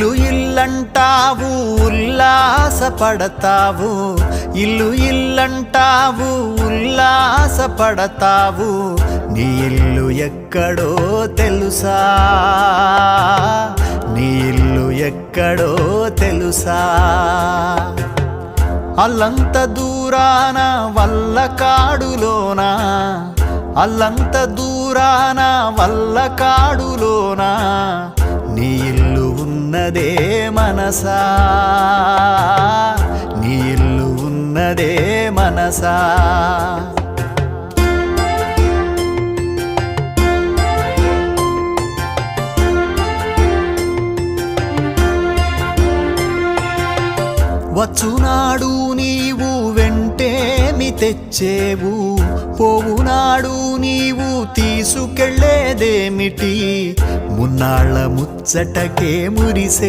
ఇల్లు ఇల్లంటావు ఉల్లాసపడతావు. ఇల్లు ఇల్లంటావు ఉల్లాసపడతావు. నీ ఇల్లు ఎక్కడో తెలుసా? నీ ఇల్లు ఎక్కడో తెలుసా? అల్లంత దూరాన వల్ల కాడులోనా అల్లంత దూరాన వల్ల కాడులోనా నీ ఇల్లు ఉన్నదే మనసా? నీ ఇల్లు ఉన్నదే మనసా? వచ్చునాడు నీవు వెంటేమి తెచ్చేవు? పోవునాడు నీవు తీసుకెళ్ళేదేమిటి? ఉన్నాళ్ళ ముచ్చటకే మురిసే